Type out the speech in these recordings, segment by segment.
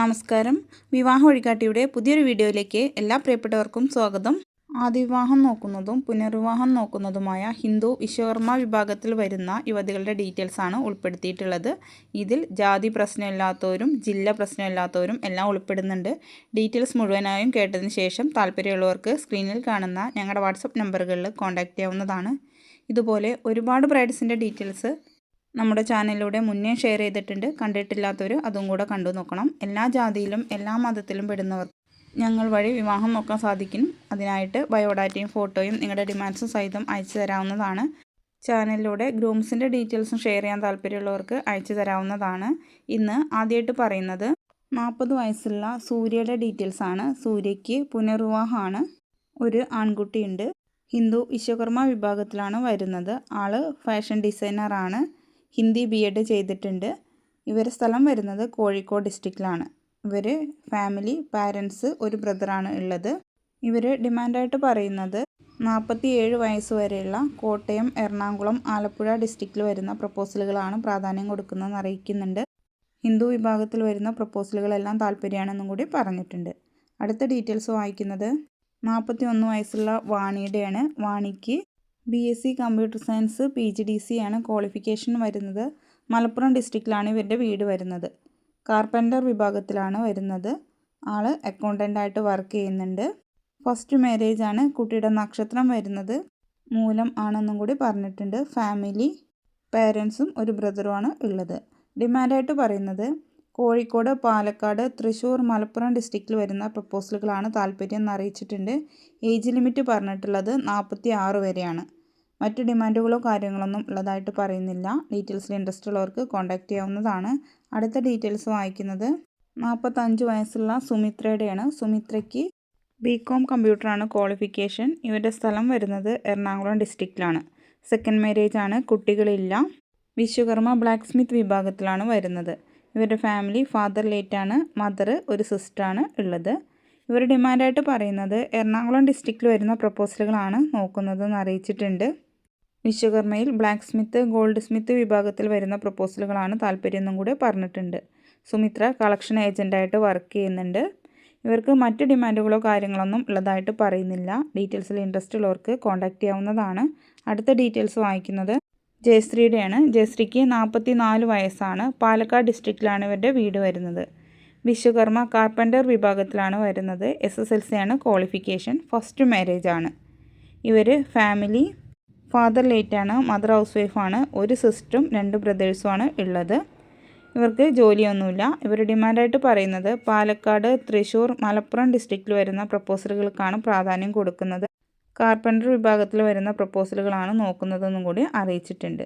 നമസ്കാരം. വിവാഹ വഴികാട്ടിയുടെ പുതിയൊരു വീഡിയോയിലേക്ക് എല്ലാ പ്രിയപ്പെട്ടവർക്കും സ്വാഗതം. ആദ്യ വിവാഹം നോക്കുന്നതും പുനർവിവാഹം നോക്കുന്നതുമായ ഹിന്ദു വിശ്വകർമ്മ വിഭാഗത്തിൽ വരുന്ന യുവതികളുടെ ഡീറ്റെയിൽസ് ആണ് ഉൾപ്പെടുത്തിയിട്ടുള്ളത്. ഇതിൽ ജാതി പ്രശ്നമില്ലാത്തവരും ജില്ല പ്രശ്നമില്ലാത്തവരും എല്ലാം ഉൾപ്പെടുന്നുണ്ട്. ഡീറ്റെയിൽസ് മുഴുവനായും കേട്ടതിന് ശേഷം താല്പര്യമുള്ളവർക്ക് സ്ക്രീനിൽ കാണുന്ന ഞങ്ങളുടെ വാട്സപ്പ് നമ്പറുകളിൽ കോൺടാക്റ്റ് ചെയ്യാവുന്നതാണ്. ഇതുപോലെ ഒരുപാട് ബ്രൈഡ്സിന്റെ ഡീറ്റെയിൽസ് നമ്മുടെ ചാനലിലൂടെ മുന്നേ ഷെയർ ചെയ്തിട്ടുണ്ട്. കണ്ടിട്ടില്ലാത്തവർ അതും കൂടെ കണ്ടു നോക്കണം. എല്ലാ ജാതിയിലും എല്ലാ മതത്തിലും പെടുന്നവർ ഞങ്ങൾ വഴി വിവാഹം നോക്കാൻ സാധിക്കും. അതിനായിട്ട് ബയോഡാറ്റയും ഫോട്ടോയും നിങ്ങളുടെ ഡിമാൻഡ്സും സഹിതം അയച്ചു തരാവുന്നതാണ്. ചാനലിലൂടെ ഗ്രൂംസിന്റെ ഡീറ്റെയിൽസും ഷെയർ ചെയ്യാൻ താല്പര്യമുള്ളവർക്ക് അയച്ചു തരാവുന്നതാണ്. ഇന്ന് ആദ്യമായിട്ട് പറയുന്നത് നാൽപ്പത് വയസ്സുള്ള സൂര്യയുടെ ഡീറ്റെയിൽസ് ആണ്. സൂര്യയ്ക്ക് പുനർവിവാഹമാണ്. ഒരു ആൺകുട്ടിയുണ്ട്. ഹിന്ദു വിശ്വകർമ്മ വിഭാഗത്തിലാണ് വരുന്നത്. ആൾ ഫാഷൻ ഡിസൈനറാണ് ഹിന്ദി ബി എഡ് ചെയ്തിട്ടുണ്ട്. ഇവർ സ്ഥലം വരുന്നത് കോഴിക്കോട് ഡിസ്ട്രിക്റ്റിലാണ്. ഇവർ ഫാമിലി പാരൻസ് ഒരു ബ്രദറാണ് ഉള്ളത്. ഇവർ ഡിമാൻഡായിട്ട് പറയുന്നത് നാൽപ്പത്തി ഏഴ് വയസ്സ് വരെയുള്ള കോട്ടയം എറണാകുളം ആലപ്പുഴ ഡിസ്ട്രിക്റ്റിൽ വരുന്ന പ്രപ്പോസലുകളാണ് പ്രാധാന്യം കൊടുക്കുന്നതെന്ന് അറിയിക്കുന്നുണ്ട്. ഹിന്ദു വിഭാഗത്തിൽ വരുന്ന പ്രപ്പോസലുകളെല്ലാം താല്പര്യമാണെന്നും കൂടി പറഞ്ഞിട്ടുണ്ട്. അടുത്ത ഡീറ്റെയിൽസ് വായിക്കുന്നത് നാൽപ്പത്തി ഒന്ന് വയസ്സുള്ള വാണിയുടെയാണ്. വാണിക്ക് B S C computer science P G D C ആണ് ക്വാളിഫിക്കേഷൻ വരുന്നത്. മലപ്പുറം ഡിസ്ട്രിക്റ്റിലാണ് ഇവരുടെ വീട് വരുന്നത്. കാർപ്പന്റർ വിഭാഗത്തിലാണ് വരുന്നത്. ആൾ അക്കൗണ്ടന്റായിട്ട് വർക്ക് ചെയ്യുന്നുണ്ട്. ഫസ്റ്റ് മാരേജ് ആണ്. കുട്ടിയുടെ നക്ഷത്രം വരുന്നത്. മൂലം ആണെന്നും കൂടി പറഞ്ഞിട്ടുണ്ട്. ഫാമിലി പേരൻസും ഒരു ബ്രദറുമാണ് ഉള്ളത്. ഡിമാൻഡായിട്ട് പറയുന്നത് കോഴിക്കോട് പാലക്കാട് തൃശ്ശൂർ മലപ്പുറം ഡിസ്ട്രിക്റ്റിൽ വരുന്ന പ്രപ്പോസലുകളാണ് താല്പര്യം എന്ന് അറിയിച്ചിട്ടുണ്ട്. ഏജ് ലിമിറ്റ് പറഞ്ഞിട്ടുള്ളത് നാൽപ്പത്തി ആറ് വരെയാണ്. മറ്റ് ഡിമാൻഡുകളോ കാര്യങ്ങളൊന്നും ഉള്ളതായിട്ട് പറയുന്നില്ല. ഡീറ്റെയിൽസിൽ ഇൻട്രസ്റ്റ് ഉള്ളവർക്ക് കോൺടാക്റ്റ് ചെയ്യാവുന്നതാണ്. അടുത്ത ഡീറ്റെയിൽസ് വായിക്കുന്നത് നാൽപ്പത്തഞ്ച് വയസ്സുള്ള സുമിത്രയുടെയാണ്. സുമിത്രയ്ക്ക് ബി കോം കമ്പ്യൂട്ടറാണ് ക്വാളിഫിക്കേഷൻ. ഇവരുടെ സ്ഥലം വരുന്നത് എറണാകുളം ഡിസ്ട്രിക്റ്റിലാണ്. സെക്കൻഡ് മാരേജ് ആണ്. കുട്ടികളില്ല. വിശ്വകർമ്മ ബ്ലാക്ക് സ്മിത്ത് വിഭാഗത്തിലാണ് വരുന്നത്. ഇവരുടെ ഫാമിലി ഫാദർ ലേറ്റാണ്. മദർ ഒരു സിസ്റ്ററാണ് ഉള്ളത്. ഇവർ ഡിമാൻഡായിട്ട് പറയുന്നത് എറണാകുളം ഡിസ്ട്രിക്റ്റിൽ വരുന്ന പ്രപ്പോസലുകളാണ് നോക്കുന്നതെന്ന് അറിയിച്ചിട്ടുണ്ട്. വിശ്വകർമ്മയിൽ ബ്ലാക്ക് സ്മിത്ത് ഗോൾഡ് സ്മിത്ത് വിഭാഗത്തിൽ വരുന്ന പ്രപ്പോസലുകളാണ് താല്പര്യം എന്നും കൂടെ പറഞ്ഞിട്ടുണ്ട്. സുമിത്ര കളക്ഷൻ ഏജന്റായിട്ട് വർക്ക് ചെയ്യുന്നുണ്ട്. ഇവർക്ക് മറ്റ് ഡിമാൻഡുകളോ കാര്യങ്ങളൊന്നും ഉള്ളതായിട്ട് പറയുന്നില്ല. ഡീറ്റെയിൽസിൽ ഇൻട്രസ്റ്റ് ഉള്ളവർക്ക് കോൺടാക്റ്റ് ചെയ്യാവുന്നതാണ്. അടുത്ത ഡീറ്റെയിൽസ് വായിക്കുന്നത് ജയശ്രീയുടെയാണ്. ജയശ്രീക്ക് നാൽപ്പത്തി നാല് വയസ്സാണ്. പാലക്കാട് ഡിസ്ട്രിക്റ്റിലാണ് ഇവരുടെ വീട് വരുന്നത്. വിശ്വകർമ്മ കാർപ്പന്റർ വിഭാഗത്തിലാണ് വരുന്നത്. എസ് എസ് എൽ സി ആണ് ക്വാളിഫിക്കേഷൻ ഫസ്റ്റ് മാരേജ് ആണ്. ഇവർ ഫാമിലി ഫാദർ ലേറ്റാണ് മദർ ഹൗസ് വൈഫാണ് ഒരു സിസ്റ്ററും രണ്ട് ബ്രദേഴ്സുമാണ് ഉള്ളത്. ഇവർക്ക് ജോലിയൊന്നുമില്ല. ഇവർ ഡിമാൻഡായിട്ട് പറയുന്നത് പാലക്കാട് തൃശ്ശൂർ മലപ്പുറം ഡിസ്ട്രിക്റ്റിൽ വരുന്ന പ്രപ്പോസലുകൾക്കാണ് പ്രാധാന്യം കൊടുക്കുന്നത്. കാർപ്പന്റർ വിഭാഗത്തിൽ വരുന്ന പ്രപ്പോസലുകളാണ് നോക്കുന്നതെന്നും കൂടി അറിയിച്ചിട്ടുണ്ട്.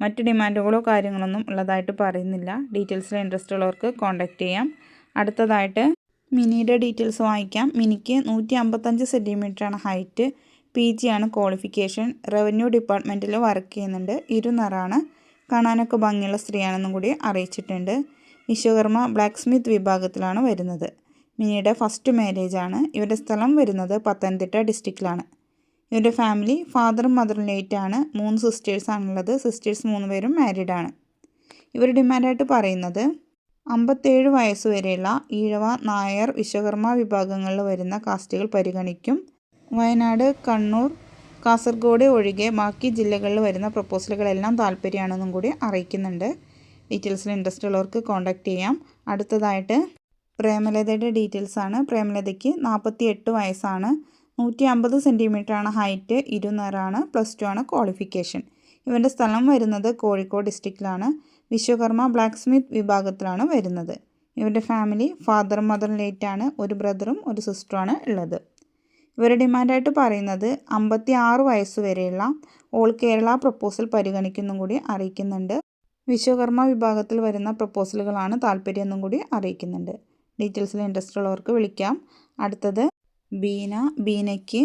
മറ്റ് ഡിമാൻഡുകളോ കാര്യങ്ങളൊന്നും ഉള്ളതായിട്ട് പറയുന്നില്ല. ഡീറ്റെയിൽസിൽ ഇൻട്രസ്റ്റ് ഉള്ളവർക്ക് കോൺടാക്റ്റ് ചെയ്യാം. അടുത്തതായിട്ട് മിനിയുടെ ഡീറ്റെയിൽസ് വാങ്ങിക്കാം മിനിക്ക് നൂറ്റി അമ്പത്തഞ്ച് സെന്റിമീറ്ററാണ് ഹൈറ്റ് പി ജി ആണ് ക്വാളിഫിക്കേഷൻ. റവന്യൂ ഡിപ്പാർട്ട്മെന്റിൽ വർക്ക് ചെയ്യുന്നുണ്ട്. ഇരുനിറാണ്. കാണാനൊക്കെ ഭംഗിയുള്ള സ്ത്രീയാണെന്നും കൂടി അറിയിച്ചിട്ടുണ്ട്. വിശ്വകർമ്മ ബ്ലാക്ക് സ്മിത്ത് വിഭാഗത്തിലാണ് വരുന്നത്. മിനിയുടെ ഫസ്റ്റ് മാരേജ് ആണ്. ഇവരുടെ സ്ഥലം വരുന്നത് പത്തനംതിട്ട ഡിസ്ട്രിക്റ്റിലാണ്. ഇവരുടെ ഫാമിലി ഫാദറും മദറും ലേറ്റ് ആണ്. മൂന്ന് സിസ്റ്റേഴ്സാണുള്ളത് സിസ്റ്റേഴ്സ് മൂന്ന് പേരും മാരീഡ് ആണ്. ഇവർ ഡിമാൻഡായിട്ട് പറയുന്നത് അമ്പത്തേഴ് വയസ്സുവരെയുള്ള ഈഴവ നായർ വിശ്വകർമ്മ വിഭാഗങ്ങളിൽ വരുന്ന കാസ്റ്റുകൾ പരിഗണിക്കും. വയനാട് കണ്ണൂർ കാസർഗോഡ് ഒഴികെ ബാക്കി ജില്ലകളിൽ വരുന്ന പ്രപ്പോസലുകളെല്ലാം താല്പര്യമാണെന്നും കൂടി അറിയിക്കുന്നുണ്ട്. ഡീറ്റെയിൽസിൽ ഇൻട്രസ്റ്റ് ഉള്ളവർക്ക് കോൺടാക്ട് ചെയ്യാം. അടുത്തതായിട്ട് പ്രേമലതയുടെ ഡീറ്റെയിൽസ് ആണ്. പ്രേമലതയ്ക്ക് നാൽപ്പത്തി എട്ട് വയസ്സാണ്. നൂറ്റി അമ്പത് സെന്റിമീറ്ററാണ് ഹൈറ്റ് ഇരുന്നൂറാണ് പ്ലസ് ടു ആണ് ക്വാളിഫിക്കേഷൻ. ഇവന്റെ സ്ഥലം വരുന്നത് കോഴിക്കോട് ഡിസ്ട്രിക്റ്റിലാണ്. വിശ്വകർമ്മ ബ്ലാക്ക് സ്മിത്ത് വിഭാഗത്തിലാണ് വരുന്നത്. ഇവരുടെ ഫാമിലി ഫാദർ മദർ ലേറ്റാണ് ഒരു ബ്രദറും ഒരു സിസ്റ്ററുമാണ് ഉള്ളത്. ഇവരുടെ ഡിമാൻഡായിട്ട് പറയുന്നത് അമ്പത്തി ആറ് വയസ്സ് വരെയുള്ള ഓൾ കേരള പ്രപ്പോസൽ പരിഗണിക്കുന്നും കൂടി അറിയിക്കുന്നുണ്ട്. വിശ്വകർമ്മ വിഭാഗത്തിൽ വരുന്ന പ്രപ്പോസലുകളാണ് താല്പര്യം എന്നും കൂടി അറിയിക്കുന്നുണ്ട്. ഡീറ്റെയിൽസിൽ ഇൻട്രസ്റ്റ് ഉള്ളവർക്ക് വിളിക്കാം. അടുത്തത് ബീന ബീനയ്ക്ക്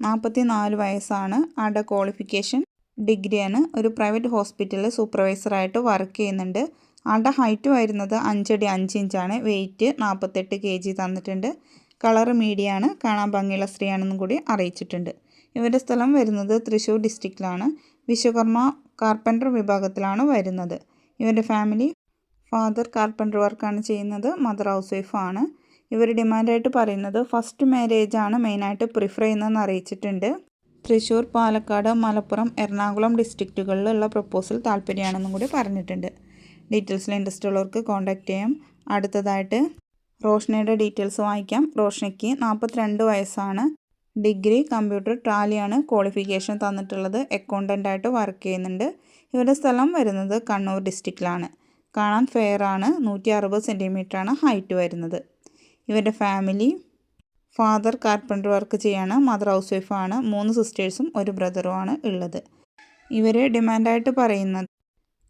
നാൽപ്പത്തി നാല് വയസ്സാണ്. ആളുടെ ക്വാളിഫിക്കേഷൻ? ഡിഗ്രിയാണ്. ഒരു പ്രൈവറ്റ് ഹോസ്പിറ്റലിൽ സൂപ്പർവൈസറായിട്ട് വർക്ക് ചെയ്യുന്നുണ്ട്. ആളുടെ ഹൈറ്റ് വരുന്നത്? അഞ്ചടി അഞ്ച് ഇഞ്ചാണ്. വെയിറ്റ് നാൽപ്പത്തെട്ട് കെ ജി തന്നിട്ടുണ്ട്. കളർ മീഡിയാണ് കാണാൻ ഭംഗിയുള്ള സ്ത്രീയാണെന്നും കൂടി അറിയിച്ചിട്ടുണ്ട്. ഇവരുടെ സ്ഥലം വരുന്നത് തൃശ്ശൂർ ഡിസ്ട്രിക്റ്റിലാണ്. വിശ്വകർമ്മ കാർപ്പന്റർ വിഭാഗത്തിലാണ് വരുന്നത്. ഇവരുടെ ഫാമിലി ഫാദർ കാർപ്പന്റർ വർക്കാണ് ചെയ്യുന്നത് മദർ ഹൗസ് വൈഫാണ് ഇവർ ഡിമാൻഡായിട്ട് പറയുന്നത് ഫസ്റ്റ് മാരേജ് ആണ് മെയിനായിട്ട് പ്രിഫർ ചെയ്യുന്നതെന്ന് അറിയിച്ചിട്ടുണ്ട്. തൃശ്ശൂർ പാലക്കാട് മലപ്പുറം എറണാകുളം ഡിസ്ട്രിക്റ്റുകളിലുള്ള പ്രപ്പോസൽ താല്പര്യമാണെന്നും കൂടി പറഞ്ഞിട്ടുണ്ട്. ഡീറ്റെയിൽസിൽ ഇൻട്രസ്റ്റ് ഉള്ളവർക്ക് കോൺടാക്റ്റ് ചെയ്യാം. അടുത്തതായിട്ട് റോഷനയുടെ ഡീറ്റെയിൽസ് വായിക്കാം. റോഷനയ്ക്ക് നാൽപ്പത്തിരണ്ട് വയസ്സാണ്. ഡിഗ്രി കമ്പ്യൂട്ടർ ടാലിയാണ് ക്വാളിഫിക്കേഷൻ തന്നിട്ടുള്ളത്. അക്കൗണ്ടന്റായിട്ട് വർക്ക് ചെയ്യുന്നുണ്ട്. ഇവരുടെ സ്ഥലം വരുന്നത് കണ്ണൂർ ഡിസ്ട്രിക്റ്റിലാണ്. കാണാൻ ഫെയർ ആണ് നൂറ്റി അറുപത് സെന്റിമീറ്ററാണ് ഹൈറ്റ് വരുന്നത്. ഇവരുടെ ഫാമിലി ഫാദർ കാർപ്പന്റർ വർക്ക് ചെയ്യാണ്. മദർ ഹൗസ് വൈഫാണ്. മൂന്ന് സിസ്റ്റേഴ്സും ഒരു ബ്രദറുമാണ് ഉള്ളത്. ഇവർ ഡിമാൻഡായിട്ട് പറയുന്നത്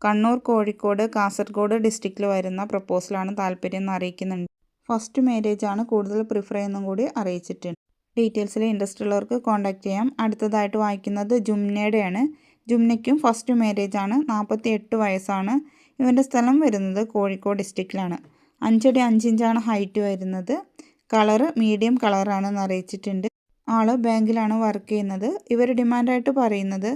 കണ്ണൂർ കോഴിക്കോട് കാസർഗോഡ് ഡിസ്ട്രിക്റ്റിൽ വരുന്ന പ്രപ്പോസലാണ് താല്പര്യം എന്ന് അറിയിക്കുന്നുണ്ട്. ഫസ്റ്റ് മാരേജ് ആണ് കൂടുതൽ പ്രിഫർ ചെയ്യുന്നതും കൂടി അറിയിച്ചിട്ടുണ്ട്. ഡീറ്റെയിൽസിൽ ഇൻട്രസ്റ്റ് ഉള്ളവർക്ക് കോൺടാക്ട് ചെയ്യാം. അടുത്തതായിട്ട് വായിക്കുന്നത് ജുംനയുടെയാണ് ജുംനയ്ക്കും ഫസ്റ്റ് മാരേജ് ആണ് നാൽപ്പത്തി എട്ട് വയസ്സാണ്. ഇവന്റെ സ്ഥലം വരുന്നത് കോഴിക്കോട് ഡിസ്ട്രിക്റ്റിലാണ്. അഞ്ചടി അഞ്ചിഞ്ചാണ് ഹൈറ്റ് വരുന്നത്. കളറ് മീഡിയം കളറാണെന്ന് അറിയിച്ചിട്ടുണ്ട്. ആൾ ബാങ്കിലാണ് വർക്ക് ചെയ്യുന്നത്. ഇവർ ഡിമാൻഡായിട്ട് പറയുന്നത്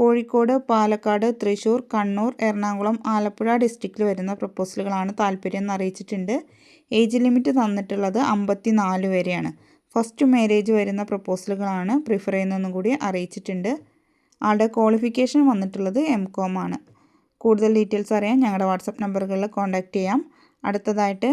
കോഴിക്കോട് പാലക്കാട് തൃശ്ശൂർ കണ്ണൂർ എറണാകുളം ആലപ്പുഴ ഡിസ്ട്രിക്റ്റിൽ വരുന്ന പ്രപ്പോസലുകളാണ് താല്പര്യം എന്ന് അറിയിച്ചിട്ടുണ്ട്. ഏജ് ലിമിറ്റ് തന്നിട്ടുള്ളത് അമ്പത്തി നാല് വരെയാണ്. ഫസ്റ്റ് മാരേജ് വരുന്ന പ്രപ്പോസലുകളാണ് പ്രിഫർ ചെയ്യുന്നതെന്നും കൂടി അറിയിച്ചിട്ടുണ്ട്. ആളുടെ ക്വാളിഫിക്കേഷൻ വന്നിട്ടുള്ളത് എം കോം ആണ്. കൂടുതൽ ഡീറ്റെയിൽസ് അറിയാൻ ഞങ്ങളുടെ വാട്സപ്പ് നമ്പറുകളിൽ കോൺടാക്റ്റ് ചെയ്യാം. അടുത്തതായിട്ട്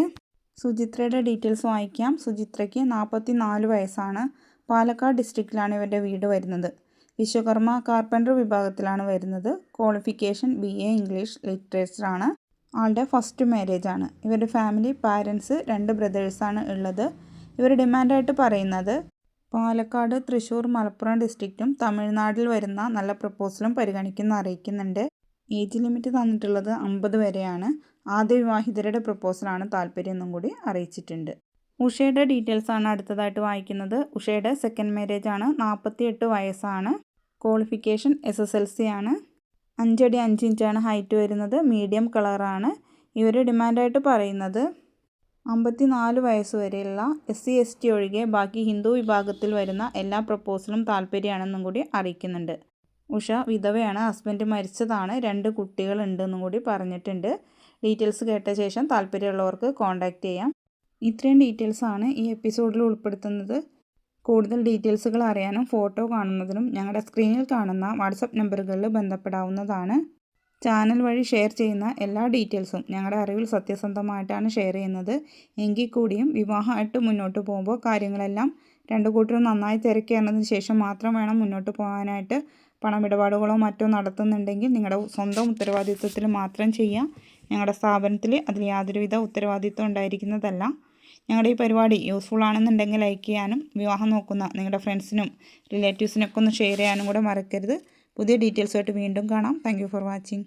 സുചിത്രയുടെ ഡീറ്റെയിൽസ് വായിക്കാം. സുചിത്രയ്ക്ക് നാൽപ്പത്തി നാല് വയസ്സാണ്. പാലക്കാട് ഡിസ്ട്രിക്റ്റിലാണ് ഇവരുടെ വീട് വരുന്നത്. വിശ്വകർമ്മ കാർപ്പന്റർ വിഭാഗത്തിലാണ് വരുന്നത്. ക്വാളിഫിക്കേഷൻ ബി എ ഇംഗ്ലീഷ് ലിറ്ററേച്ചറാണ്. ആളുടെ ഫസ്റ്റ് മാരേജ് ആണ്. ഇവരുടെ ഫാമിലി പാരൻസ് രണ്ട് ബ്രദേഴ്സാണ് ഉള്ളത്. ഇവർ ഡിമാൻഡായിട്ട് പറയുന്നത് പാലക്കാട് തൃശ്ശൂർ മലപ്പുറം ഡിസ്ട്രിക്റ്റും തമിഴ്നാട്ടിൽ വരുന്ന നല്ല പ്രപ്പോസലും പരിഗണിക്കുന്ന അറിയിക്കുന്നുണ്ട്. ഏജ് ലിമിറ്റ് തന്നിട്ടുള്ളത് അമ്പത് വരെയാണ്. ആദ്യ വിവാഹിതരുടെ പ്രപ്പോസലാണ് താല്പര്യം എന്നും കൂടി അറിയിച്ചിട്ടുണ്ട്. ഉഷയുടെ ഡീറ്റെയിൽസ് ആണ് അടുത്തതായിട്ട് വായിക്കുന്നത്. ഉഷയുടെ സെക്കൻഡ് മാരേജ് ആണ്. നാൽപ്പത്തി എട്ട് വയസ്സാണ്. Qualification S S L C ആണ്. അഞ്ചടി അഞ്ച് ഇഞ്ചാണ് ഹൈറ്റ് വരുന്നത്. മീഡിയം കളറാണ്. ഇവർ ഡിമാൻഡായിട്ട് പറയുന്നത് അമ്പത്തി നാല് വയസ്സ് വരെയുള്ള എസ് സി എസ് ടി ഒഴികെ ബാക്കി ഹിന്ദു വിഭാഗത്തിൽ വരുന്ന എല്ലാ പ്രപ്പോസലും താല്പര്യമാണെന്നും കൂടി അറിയിക്കുന്നുണ്ട്. ഉഷ വിധവയാണ്. ഹസ്ബൻഡ് മരിച്ചതാണ്. രണ്ട് കുട്ടികളുണ്ടെന്നും കൂടി പറഞ്ഞിട്ടുണ്ട്. ഡീറ്റെയിൽസ് കേട്ട ശേഷം താല്പര്യമുള്ളവർക്ക് കോൺടാക്റ്റ് ചെയ്യാം. ഇത്രയും ഡീറ്റെയിൽസാണ് ഈ എപ്പിസോഡിൽ ഉൾപ്പെടുത്തുന്നത്. കൂടുതൽ ഡീറ്റെയിൽസുകൾ അറിയാനും ഫോട്ടോ കാണുന്നതിനും ഞങ്ങളുടെ സ്ക്രീനിൽ കാണുന്ന വാട്സപ്പ് നമ്പറുകളിൽ ബന്ധപ്പെടാവുന്നതാണ്. ചാനൽ വഴി ഷെയർ ചെയ്യുന്ന എല്ലാ ഡീറ്റെയിൽസും ഞങ്ങളുടെ അറിവിൽ സത്യസന്ധമായിട്ടാണ് ഷെയർ ചെയ്യുന്നത്. എങ്കിൽ കൂടിയും വിവാഹമായിട്ട് മുന്നോട്ട് പോകുമ്പോൾ കാര്യങ്ങളെല്ലാം രണ്ടു കൂട്ടരും നന്നായി തിരക്കേണ്ടതിന് ശേഷം മാത്രം വേണം മുന്നോട്ട് പോകാനായിട്ട്. പണമിടപാടുകളോ മറ്റോ നടത്തുന്നുണ്ടെങ്കിൽ നിങ്ങളുടെ സ്വന്തം ഉത്തരവാദിത്വത്തിൽ മാത്രം ചെയ്യാം. ഞങ്ങളുടെ സ്ഥാപനത്തിൽ അതിൽ യാതൊരുവിധ ഉത്തരവാദിത്വം ഉണ്ടായിരിക്കുന്നതല്ല. ഞങ്ങളുടെ ഈ പരിപാടി യൂസ്ഫുൾ ആണെന്നുണ്ടെങ്കിൽ ലൈക്ക് ചെയ്യാനും വിവാഹം നോക്കുന്ന നിങ്ങളുടെ ഫ്രണ്ട്സിനും റിലേറ്റീവ്സിനൊക്കെ ഒന്ന് ഷെയർ ചെയ്യാനും കൂടെ മറക്കരുത്. പുതിയ ഡീറ്റെയിൽസുമായിട്ട് വീണ്ടും കാണാം. Thank for watching